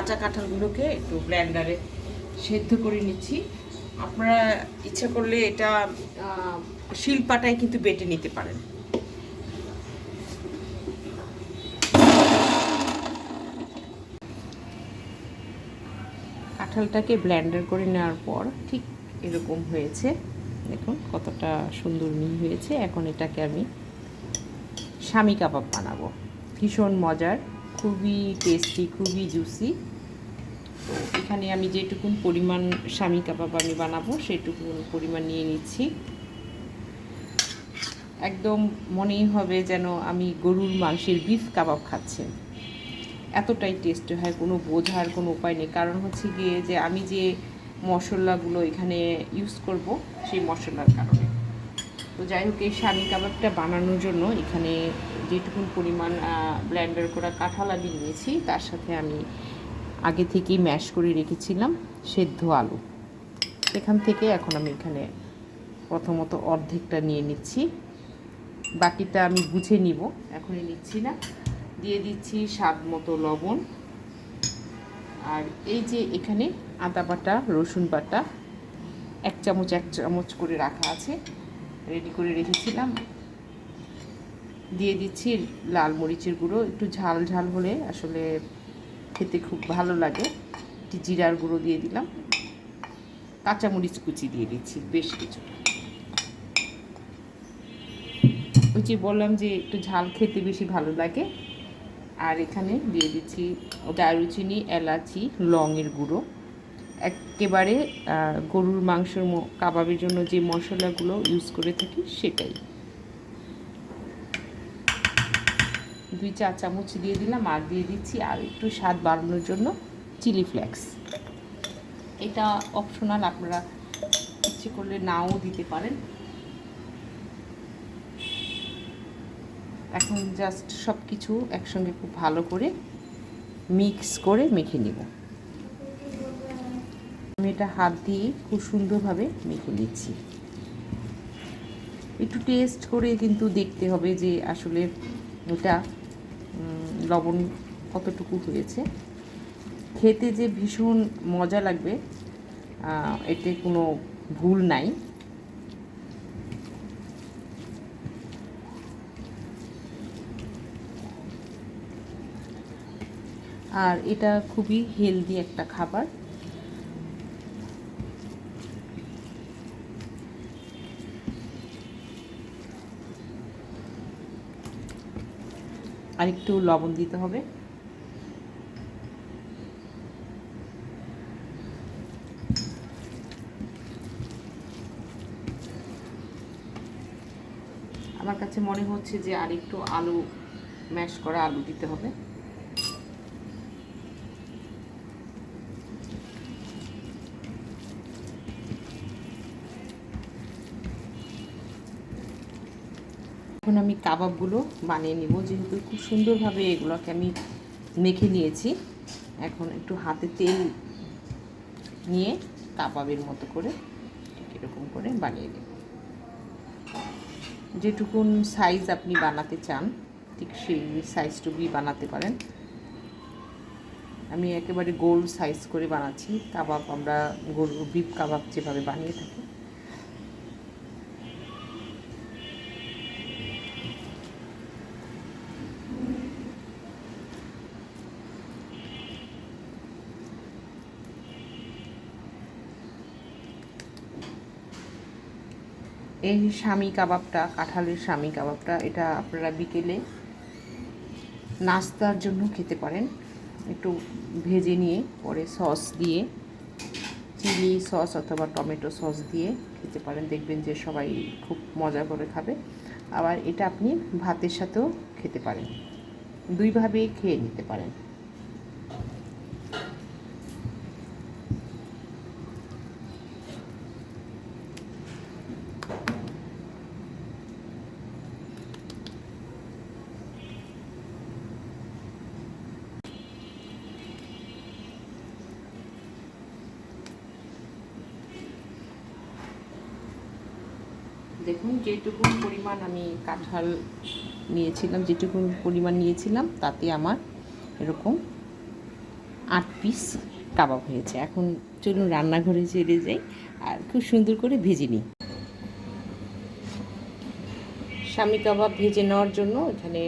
কাঁচা কাঁঠালগুলোকে একটু ব্লেন্ডারে সেদ্ধ করে নিচ্ছি। আপনারা ইচ্ছা করলে এটা শিলপাটায় কিন্তু বেটে নিতে পারেন। কাঁঠালটাকে ব্লেন্ডার করে নেওয়ার পর ঠিক এরকম হয়েছে। দেখুন কতটা সুন্দর মিহি হয়েছে। এখন এটাকে আমি স্বামী কাবাব বানাবো। ভীষণ মজার, খুবই টেস্টি খুবই জুসি এখানে আমি যেটুকুন পরিমাণ স্বামী কাবাব আমি বানাবো, সেটুকুন পরিমাণ নিয়ে নিচ্ছি। একদম মনেই হবে যেন আমি গরুর মাংসের বিফ কাবাব খাচ্ছি। এতটাই টেস্টি হয়, কোনো বোঝার কোনো উপায় নেই। কারণ হচ্ছে গিয়ে যে আমি যে মশলাগুলো এখানে ইউজ করব, সেই মশলার কারণে। তো যাই হোক, এই স্বামী কাবাবটা বানানোর জন্য এখানে যেটুকুন পরিমাণ ব্লেন্ডার করা কাঁঠাল আমি নিয়েছি। তার সাথে আমি আগে থেকেই ম্যাশ করে রেখেছিলাম সেদ্ধ আলু। এখান থেকে এখন আমি এখানে প্রথমত অর্ধেকটা নিয়ে নিচ্ছি। বাকিটা আমি বুঝে নিব, এখনই নিচ্ছি না। দিয়ে দিচ্ছি স্বাদ মতো লবণ। আর এই যে এখানে আদা বাটা, রসুন বাটা, এক চামচ এক চামচ করে রাখা আছে। রেডি করে রেখেছিলাম। দিয়ে দিচ্ছি লাল মরিচের গুঁড়ো, একটু ঝাল ঝাল হলে আসলে খেতে খুব ভালো লাগে। একটি জিরার গুঁড়ো দিয়ে দিলাম। কাঁচামরিচ কুচি দিয়ে দিচ্ছি, বেশ কিছু ওই যে বললাম যে একটু ঝাল খেতে বেশি ভালো লাগে। আর এখানে দিয়ে দিচ্ছি দারুচিনি, এলাচি, লংয়ের গুঁড়ো। একেবারে গরুর মাংসের কাবাবের জন্য যে মশলাগুলো ইউজ করে থাকি সেটাই। দুই চা চামচ দিয়ে দিলাম, আর দিয়ে দিচ্ছি আর একটু স্বাদ বাড়ানোর জন্য চিলি ফ্লেক্স। এটা অপশনাল আপনারা ইচ্ছে করলে নাও দিতে পারেন। এখন জাস্ট সব কিছু একসঙ্গে খুব ভালো করে মিক্স করে মেখে নেব। আমি এটা হাত দিয়ে খুব সুন্দরভাবে মেখে নিচ্ছি। একটু টেস্ট করে কিন্তু দেখতে হবে যে আসলে এটা লবণ কতটুকু হয়েছে। খেতে যে ভীষণ মজা লাগবে এতে কোনো ভুল নাই। আর এটা খুবই হেলদি একটা খাবার। আর একটু লবণ দিতে হবে। আমার কাছে মনে হচ্ছে যে আর একটু আলু ম্যাশ করা আলু দিতে হবে। আমি কাবাবগুলো বানিয়ে নিব। যেহেতু খুব সুন্দরভাবে এগুলোকে আমি মেখে নিয়েছি, এখন একটু হাতে তেল নিয়ে কাবাবের মতো করে এরকম করে বানিয়ে নেব। যেটুকুন সাইজ আপনি বানাতে চান, ঠিক সেই সাইজটুকুই বানাতে পারেন। আমি একেবারে গোল সাইজ করে বানাচ্ছি। কাবাব আমরা গোল বিপ কাবাব যেভাবে বানিয়ে থাকি। এই স্বামী কাবাবটা, কাঁঠালের স্বামী কাবাবটা, এটা আপনারা বিকেলে নাস্তার জন্য খেতে পারেন। একটু ভেজে নিয়ে, পরে সস দিয়ে, চিলি সস অথবা টমেটো সস দিয়ে খেতে পারেন। দেখবেন যে সবাই খুব মজা করে খাবে। আবার এটা আপনি ভাতের সাথেও খেতে পারেন। দুইভাবেই খেয়ে নিতে পারেন। দেখুন যেটুকু পরিমাণ আমি কাঁঠাল নিয়েছিলাম যেটুকু পরিমাণ নিয়েছিলাম, তাতে আমার এরকম আট পিস কাবাব হয়েছে। এখন চলুন রান্নাঘরে চলে যাই আর খুব সুন্দর করে ভেজে নিই। স্বামী কাবাব ভেজে নেওয়ার জন্য এখানে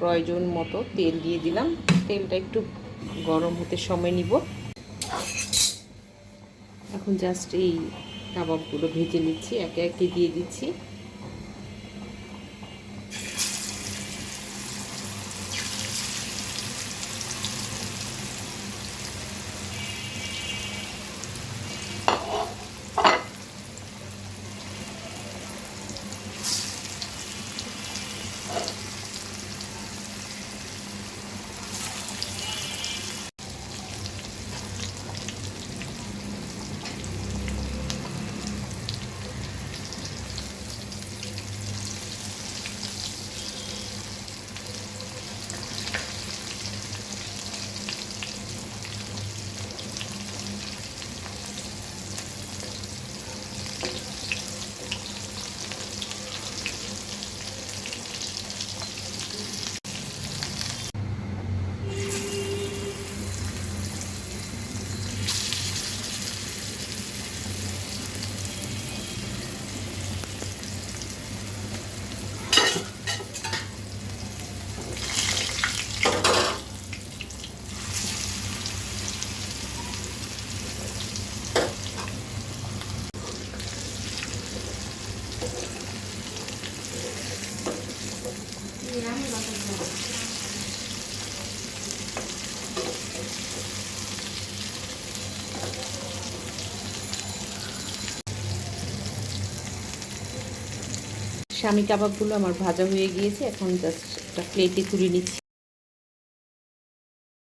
প্রয়োজন মতো তেল দিয়ে দিলাম। তেলটা একটু গরম হতে সময় নিব। এখন জাস্ট এই কাবাবগুলো ভেজে নিচ্ছি একে একে দিয়ে দিচ্ছি। স্বামী কাবাবগুলো আমার ভাজা হয়ে গিয়েছে এখন জাস্ট একটা প্লেটে তুলে নিচ্ছি।